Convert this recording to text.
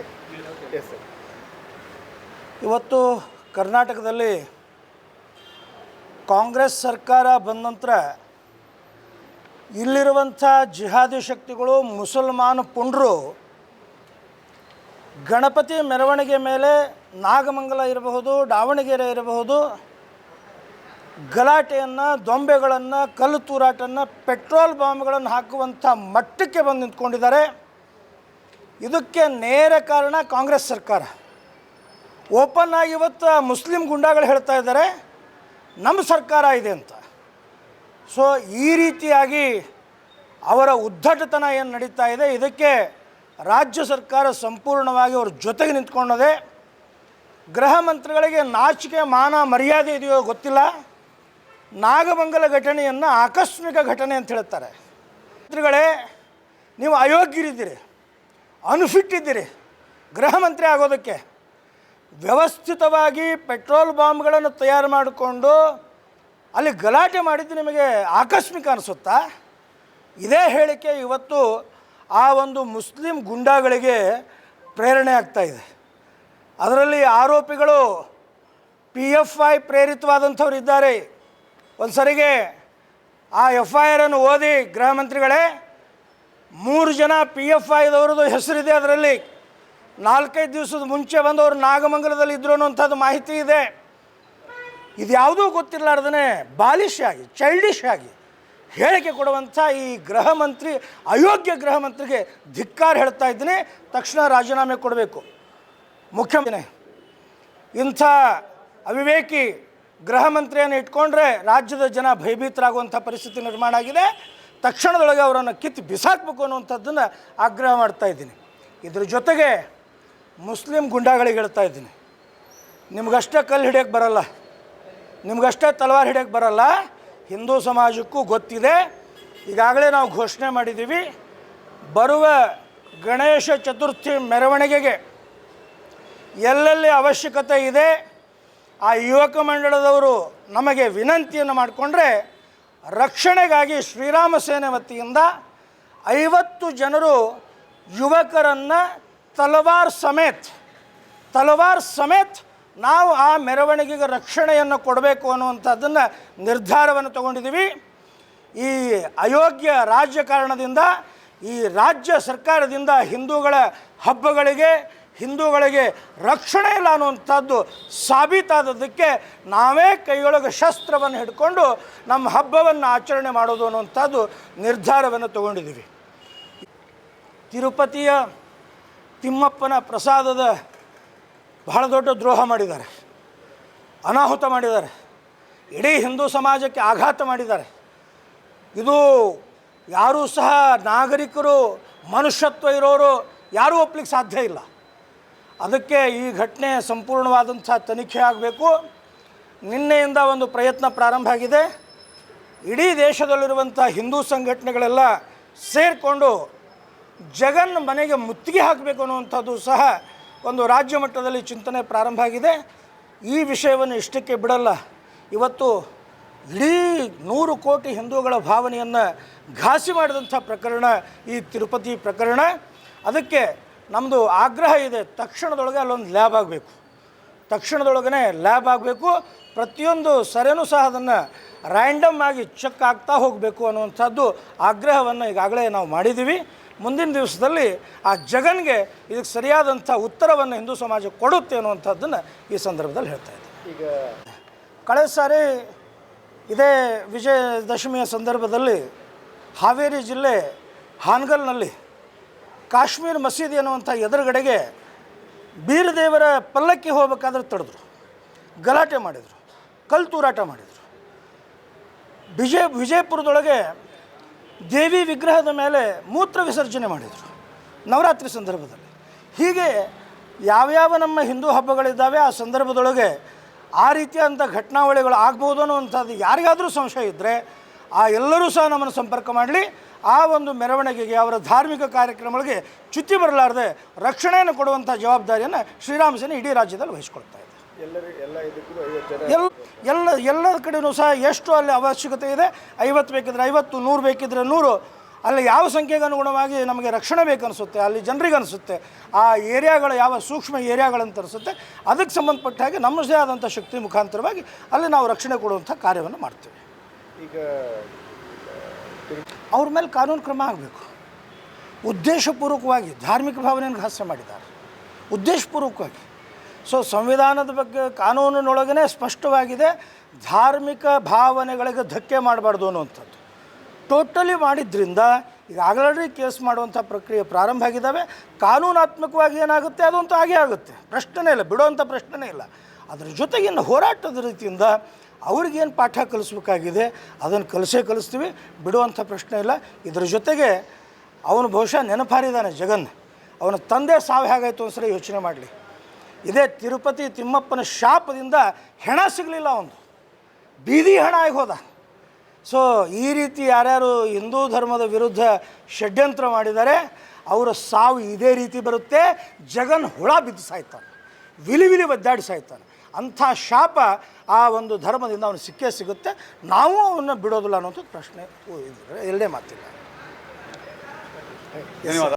Okay? ಇವತ್ತು ಕರ್ನಾಟಕದಲ್ಲಿ ಕಾಂಗ್ರೆಸ್ ಸರ್ಕಾರ ಬಂದ ನಂತರ ಇಲ್ಲಿರುವಂಥ ಜಿಹಾದಿ ಶಕ್ತಿಗಳು, ಮುಸಲ್ಮಾನ ಪುಂಡ್ರು ಗಣಪತಿ ಮೆರವಣಿಗೆ ಮೇಲೆ ನಾಗಮಂಗಲ ಇರಬಹುದು, ದಾವಣಗೆರೆ ಇರಬಹುದು, ಗಲಾಟೆಯನ್ನು, ದೊಂಬೆಗಳನ್ನು, ಕಲ್ಲು ತೂರಾಟನ್ನು, ಪೆಟ್ರೋಲ್ ಬಾಂಬ್ಗಳನ್ನು ಹಾಕುವಂಥ ಮಟ್ಟಕ್ಕೆ ಬಂದು ನಿಂತ್ಕೊಂಡಿದ್ದಾರೆ. ಇದಕ್ಕೆ ನೇರ ಕಾರಣ ಕಾಂಗ್ರೆಸ್ ಸರ್ಕಾರ. ಓಪನ್ ಆಗಿ ಇವತ್ತು ಮುಸ್ಲಿಂ ಗುಂಡಾಗಳು ಹೇಳ್ತಾ ಇದ್ದಾರೆ ನಮ್ಮ ಸರ್ಕಾರ ಇದೆ ಅಂತ. ಸೊ ಈ ರೀತಿಯಾಗಿ ಅವರ ಉದ್ದಟತನ ಏನು ನಡೀತಾ ಇದೆ, ಇದಕ್ಕೆ ರಾಜ್ಯ ಸರ್ಕಾರ ಸಂಪೂರ್ಣವಾಗಿ ಅವ್ರ ಜೊತೆಗೆ ನಿಂತ್ಕೊಂಡದೆ, ಗೃಹ ಮಂತ್ರಿಗಳಿಗೆ ನಾಚಿಕೆ, ಮಾನ, ಮರ್ಯಾದೆ ಇದೆಯೋ ಗೊತ್ತಿಲ್ಲ. ನಾಗಮಂಗಲ ಘಟನೆಯನ್ನು ಆಕಸ್ಮಿಕ ಘಟನೆ ಅಂತ ಹೇಳ್ತಾರೆ. ಮಂತ್ರಿಗಳೇ, ನೀವು ಅಯೋಗ್ಯರಿದ್ದೀರಿ. ಅನ್ಫಿಟ್ ಇದ್ದೀರಿ ಗೃಹ ಆಗೋದಕ್ಕೆ. ವ್ಯವಸ್ಥಿತವಾಗಿ ಪೆಟ್ರೋಲ್ ಬಾಂಬ್ಗಳನ್ನು ತಯಾರು ಮಾಡಿಕೊಂಡು ಅಲ್ಲಿ ಗಲಾಟೆ ಮಾಡಿದ್ದು ನಿಮಗೆ ಆಕಸ್ಮಿಕ ಅನಿಸುತ್ತಾ? ಇದೇ ಹೇಳಿಕೆ ಇವತ್ತು ಆ ಒಂದು ಮುಸ್ಲಿಂ ಗುಂಡಾಗಳಿಗೆ ಪ್ರೇರಣೆ ಆಗ್ತಾ ಇದೆ. ಅದರಲ್ಲಿ ಆರೋಪಿಗಳು ಪಿ ಎಫ್ ಐ ಪ್ರೇರಿತವಾದಂಥವ್ರು ಇದ್ದಾರೆ ಒಂದು ಸರಿಗೆ ಆ ಎಫ್ ಐ ಆರನ್ನು ಓದಿ ಗೃಹ ಮಂತ್ರಿಗಳೇ ಮೂರು ಜನ ಪಿ ಎಫ್ ಐದವ್ರದ್ದು ಹೆಸರಿದೆ ಅದರಲ್ಲಿ. ನಾಲ್ಕೈದು ದಿವಸದ ಮುಂಚೆ ಬಂದು ಅವರು ನಾಗಮಂಗಲದಲ್ಲಿ ಇದ್ರು ಅನ್ನೋಂಥದ್ದು ಮಾಹಿತಿ ಇದೆ. ಇದು ಯಾವುದೂ ಗೊತ್ತಿರಲಾರ್ದೇ ಬಾಲಿಶ್ ಆಗಿ ಚೈಲ್ಡಿಶ್ ಆಗಿ ಹೇಳಿಕೆ ಕೊಡುವಂಥ ಈ ಗೃಹ ಮಂತ್ರಿ, ಅಯೋಗ್ಯ ಗೃಹ ಮಂತ್ರಿಗೆ ಧಿಕ್ಕಾರ ಹೇಳ್ತಾ ಇದ್ದೀನಿ. ತಕ್ಷಣ ರಾಜೀನಾಮೆ ಕೊಡಬೇಕು. ಮುಖ್ಯಮಂತ್ರಿ ಇಂಥ ಅವಿವೇಕಿ ಗೃಹ ಮಂತ್ರಿಯನ್ನು ಇಟ್ಕೊಂಡ್ರೆ ರಾಜ್ಯದ ಜನ ಭಯಭೀತರಾಗುವಂಥ ಪರಿಸ್ಥಿತಿ ನಿರ್ಮಾಣ ಆಗಿದೆ. ತಕ್ಷಣದೊಳಗೆ ಅವರನ್ನು ಕಿತ್ತು ಬಿಸಾಕಬೇಕು ಅನ್ನುವಂಥದ್ದನ್ನು ಆಗ್ರಹ ಮಾಡ್ತಾ ಇದ್ದೀನಿ. ಇದ್ರ ಜೊತೆಗೆ ಮುಸ್ಲಿಂ ಗುಂಡಾಗಳಿಗೆ ಹೇಳ್ತಾ ಇದ್ದೀನಿ. ನಿಮ್ಗಷ್ಟೇ ಕಲ್ಲು ಹಿಡಿಯೋಕೆ ಬರಲ್ಲ. ನಿಮ್ಗಷ್ಟೇ ತಲವಾರು ಹಿಡಿಯೋಕೆ ಬರಲ್ಲ. ಹಿಂದೂ ಸಮಾಜಕ್ಕೂ ಗೊತ್ತಿದೆ. ಈಗಾಗಲೇ ನಾವು ಘೋಷಣೆ ಮಾಡಿದ್ದೀವಿ. ಬರುವ ಗಣೇಶ ಚತುರ್ಥಿ ಮೆರವಣಿಗೆಗೆ ಎಲ್ಲೆಲ್ಲಿ ಅವಶ್ಯಕತೆ ಇದೆ, ಆ ಯುವಕ ಮಂಡಳದವರು ನಮಗೆ ವಿನಂತಿಯನ್ನು ಮಾಡಿಕೊಂಡ್ರೆ ರಕ್ಷಣೆಗಾಗಿ ಶ್ರೀರಾಮ ಸೇನೆ ವತಿಯಿಂದ ಐವತ್ತು ಜನರು ಯುವಕರನ್ನು ತಲವಾರ್ ಸಮೇತ್ ತಲವಾರ್ ಸಮೇತ್ ನಾವು ಆ ಮೆರವಣಿಗೆಗೆ ರಕ್ಷಣೆಯನ್ನು ಕೊಡಬೇಕು ಅನ್ನುವಂಥದ್ದನ್ನು ನಿರ್ಧಾರವನ್ನು ತಗೊಂಡಿದ್ದೀವಿ. ಈ ಅಯೋಗ್ಯ ರಾಜಕಾರಣದಿಂದ, ಈ ರಾಜ್ಯ ಸರ್ಕಾರದಿಂದ ಹಿಂದೂಗಳ ಹಬ್ಬಗಳಿಗೆ ಹಿಂದೂಗಳಿಗೆ ರಕ್ಷಣೆ ಇಲ್ಲ ಅನ್ನುವಂಥದ್ದು ಸಾಬೀತಾದದಕ್ಕೆ ನಾವೇ ಕೈಯೊಳಗೆ ಶಸ್ತ್ರವನ್ನು ಹಿಡ್ಕೊಂಡು ನಮ್ಮ ಹಬ್ಬವನ್ನು ಆಚರಣೆ ಮಾಡೋದು ಅನ್ನುವಂಥದ್ದು ನಿರ್ಧಾರವನ್ನು ತಗೊಂಡಿದ್ದೀವಿ. ತಿರುಪತಿಯ ತಿಮ್ಮಪ್ಪನ ಪ್ರಸಾದದ ಬಹಳ ದೊಡ್ಡ ದ್ರೋಹ ಮಾಡಿದ್ದಾರೆ. ಅನಾಹುತ ಮಾಡಿದ್ದಾರೆ. ಇಡೀ ಹಿಂದೂ ಸಮಾಜಕ್ಕೆ ಆಘಾತ ಮಾಡಿದ್ದಾರೆ. ಇದು ಯಾರೂ ಸಹ ನಾಗರಿಕರು ಮನುಷ್ಯತ್ವ ಇರೋರು ಯಾರೂ ಒಪ್ಪಲಿಕ್ಕೆ ಸಾಧ್ಯ ಇಲ್ಲ. ಅದಕ್ಕೆ ಈ ಘಟನೆ ಸಂಪೂರ್ಣವಾದಂಥ ತನಿಖೆ ಆಗಬೇಕು. ನಿನ್ನೆಯಿಂದ ಒಂದು ಪ್ರಯತ್ನ ಪ್ರಾರಂಭ ಆಗಿದೆ. ಇಡೀ ದೇಶದಲ್ಲಿರುವಂಥ ಹಿಂದೂ ಸಂಘಟನೆಗಳೆಲ್ಲ ಸೇರಿಕೊಂಡು ಜಗನ್ ಮನೆಗೆ ಮುತ್ತಿಗೆ ಹಾಕಬೇಕು ಅನ್ನುವಂಥದ್ದು ಸಹ ಒಂದು ರಾಜ್ಯ ಮಟ್ಟದಲ್ಲಿ ಚಿಂತನೆ ಪ್ರಾರಂಭ ಆಗಿದೆ. ಈ ವಿಷಯವನ್ನು ಇಷ್ಟಕ್ಕೆ ಬಿಡಲ್ಲ. ಇವತ್ತು ಇಡೀ ನೂರು ಕೋಟಿ ಹಿಂದೂಗಳ ಭಾವನೆಯನ್ನು ಘಾಸಿ ಮಾಡಿದಂಥ ಪ್ರಕರಣ ಈ ತಿರುಪತಿ ಪ್ರಕರಣ. ಅದಕ್ಕೆ ನಮ್ಮದು ಆಗ್ರಹ ಇದೆ ತಕ್ಷಣದೊಳಗೆ ಅಲ್ಲೊಂದು ಲ್ಯಾಬ್ ಆಗಬೇಕು. ತಕ್ಷಣದೊಳಗನೆ ಲ್ಯಾಬ್ ಆಗಬೇಕು ಪ್ರತಿಯೊಂದು ಸರೇನೂ ಸಹ ಅದನ್ನು ರ್ಯಾಂಡಮ್ ಆಗಿ ಚೆಕ್ ಆಗ್ತಾ ಹೋಗಬೇಕು ಅನ್ನುವಂಥದ್ದು ಆಗ್ರಹವನ್ನು ಈಗಾಗಲೇ ನಾವು ಮಾಡಿದ್ದೀವಿ. ಮುಂದಿನ ದಿವಸದಲ್ಲಿ ಆ ಜಗನ್ಗೆ ಇದಕ್ಕೆ ಸರಿಯಾದಂಥ ಉತ್ತರವನ್ನು ಹಿಂದೂ ಸಮಾಜ ಕೊಡುತ್ತೆ ಅನ್ನುವಂಥದ್ದನ್ನು ಈ ಸಂದರ್ಭದಲ್ಲಿ ಹೇಳ್ತಾ ಇದ್ದೆ ಈಗ ಕಳೆದ ಸಾರಿ ಇದೇ ವಿಜಯದಶಮಿಯ ಸಂದರ್ಭದಲ್ಲಿ ಹಾವೇರಿ ಜಿಲ್ಲೆ ಹಾನಗಲ್ನಲ್ಲಿ ಕಾಶ್ಮೀರ್ ಮಸೀದಿ ಅನ್ನುವಂಥ ಎದುರುಗಡೆಗೆ ಬೀರದೇವರ ಪಲ್ಲಕ್ಕಿ ಹೋಗ್ಬೇಕಾದ್ರೆ ತಡೆದ್ರು. ಗಲಾಟೆ ಮಾಡಿದರು. ಕಲ್ಲು ತೂರಾಟ ಮಾಡಿದರು. ವಿಜಯ, ವಿಜಯಪುರದೊಳಗೆ ದೇವಿ ವಿಗ್ರಹದ ಮೇಲೆ ಮೂತ್ರ ವಿಸರ್ಜನೆ ಮಾಡಿದರು. ನವರಾತ್ರಿ ಸಂದರ್ಭದಲ್ಲಿ. ಹೀಗೆ ಯಾವ್ಯಾವ ನಮ್ಮ ಹಿಂದೂ ಹಬ್ಬಗಳಿದ್ದಾವೆ, ಆ ಸಂದರ್ಭದೊಳಗೆ ಆ ರೀತಿಯಾದಂಥ ಘಟನಾವಳಿಗಳು ಆಗ್ಬೋದು ಅನ್ನುವಂಥದ್ದು ಯಾರಿಗಾದರೂ ಸಂಶಯ ಇದ್ದರೆ ಆ ಎಲ್ಲರೂ ಸಹ ನಮ್ಮನ್ನು ಸಂಪರ್ಕ ಮಾಡಲಿ. ಆ ಒಂದು ಮೆರವಣಿಗೆಗೆ ಅವರ ಧಾರ್ಮಿಕ ಕಾರ್ಯಕ್ರಮಗಳಿಗೆ ಚ್ಯುತಿ ಬರಲಾರದೆ ರಕ್ಷಣೆಯನ್ನು ಕೊಡುವಂಥ ಜವಾಬ್ದಾರಿಯನ್ನು ಶ್ರೀರಾಮ ಸೇನೆ ಇಡೀ ರಾಜ್ಯದಲ್ಲಿ ವಹಿಸ್ಕೊಳ್ತಾ ಇದೆ. ಎಲ್ಲ ಎಲ್ಲ ಎಲ್ಲ ಎಲ್ಲ ಕಡೆಯೂ ಸಹ ಎಷ್ಟು ಅಲ್ಲಿ ಅವಶ್ಯಕತೆ ಇದೆ? ಐವತ್ತು ಬೇಕಿದ್ರೆ ಐವತ್ತು ನೂರು ಬೇಕಿದ್ರೆ ನೂರು. ಅಲ್ಲಿ ಯಾವ ಸಂಖ್ಯೆಗೆ ಅನುಗುಣವಾಗಿ ನಮಗೆ ರಕ್ಷಣೆ ಬೇಕನ್ನಿಸುತ್ತೆ ಅಲ್ಲಿ ಜನರಿಗೆ ಅನಿಸುತ್ತೆ? ಆ ಏರಿಯಾಗಳು ಯಾವ ಸೂಕ್ಷ್ಮ ಏರಿಯಾಗಳಂತ ಅನಿಸುತ್ತೆ? ಅದಕ್ಕೆ ಸಂಬಂಧಪಟ್ಟ ಹಾಗೆ ನಮ್ಮದೇ ಆದಂಥ ಶಕ್ತಿ ಮುಖಾಂತರವಾಗಿ ಅಲ್ಲಿ ನಾವು ರಕ್ಷಣೆ ಕೊಡುವಂಥ ಕಾರ್ಯವನ್ನು ಮಾಡ್ತೀವಿ. ಈಗ ಅವ್ರ ಮೇಲೆ ಕಾನೂನು ಕ್ರಮ ಆಗಬೇಕು. ಉದ್ದೇಶಪೂರ್ವಕವಾಗಿ, ಧಾರ್ಮಿಕ ಭಾವನೆಯನ್ನು ಹಾಸ್ಯ ಮಾಡಿದ್ದಾರೆ. ಉದ್ದೇಶಪೂರ್ವಕವಾಗಿ. ಸೊ ಸಂವಿಧಾನದ ಬಗ್ಗೆ ಕಾನೂನಿನೊಳಗೇ ಸ್ಪಷ್ಟವಾಗಿದೆ, ಧಾರ್ಮಿಕ ಭಾವನೆಗಳಿಗೆ ಧಕ್ಕೆ ಮಾಡಬಾರ್ದು ಅನ್ನುವಂಥದ್ದು. ಟೋಟಲಿ ಮಾಡಿದ್ರಿಂದ ಈಗ ಆಲ್ರೆಡಿ ಕೇಸ್ ಮಾಡುವಂಥ ಪ್ರಕ್ರಿಯೆ ಪ್ರಾರಂಭ ಆಗಿದ್ದಾವೆ. ಕಾನೂನಾತ್ಮಕವಾಗಿ ಏನಾಗುತ್ತೆ ಅದಂತೂ ಹಾಗೇ ಆಗುತ್ತೆ. ಪ್ರಶ್ನೆ ಇಲ್ಲ, ಬಿಡುವಂಥ ಪ್ರಶ್ನೆ ಇಲ್ಲ. ಅದರ ಜೊತೆಗಿನ ಹೋರಾಟದ ರೀತಿಯಿಂದ ಅವ್ರಿಗೇನು ಪಾಠ ಕಲಿಸ್ಬೇಕಾಗಿದೆ ಅದನ್ನು ಕಲಿಸೇ ಕಲಿಸ್ತೀವಿ. ಬಿಡುವಂಥ ಪ್ರಶ್ನೆ ಇಲ್ಲ. ಇದ್ರ ಜೊತೆಗೆ ಅವನು ಬಹುಶಃ ನೆನಪಾರಿದ್ದಾನೆ ಜಗನ್. ಅವನ ತಂದೆ ಸಾವು ಹೇಗಾಯಿತು ಒಂದ್ಸರಿ ಯೋಚನೆ ಮಾಡಲಿ. ಇದೇ ತಿರುಪತಿ ತಿಮ್ಮಪ್ಪನ ಶಾಪದಿಂದ ಹೆಣ ಸಿಗಲಿಲ್ಲ ಅವನು ಬೀದಿ ಹೆಣ ಆಗಿ ಹೋದ. ಸೊ ಈ ರೀತಿ ಯಾರ್ಯಾರು ಹಿಂದೂ ಧರ್ಮದ ವಿರುದ್ಧ ಷಡ್ಯಂತ್ರ ಮಾಡಿದ್ದಾರೆ, ಅವರ ಸಾವು ಇದೇ ರೀತಿ ಬರುತ್ತೆ. ಜಗನ್ ಹುಳ ಬಿದ್ದು ಸಾಯ್ತಾನೆ. ವಿಲಿ ವಿಲಿ ಒದ್ದಾಡಿ ಸಾಯ್ತಾನೆ. ಅಂಥ ಶಾಪ ಆ ಒಂದು ಧರ್ಮದಿಂದ ಅವನು ಸಿಕ್ಕೇ ಸಿಗುತ್ತೆ. ನಾವು ಅವನ್ನ ಬಿಡೋದಿಲ್ಲ ಅನ್ನೋಂಥದ್ದು ಪ್ರಶ್ನೆ ಎರಡೇ ಮಾತಿಲ್ಲ. ಧನ್ಯವಾದ.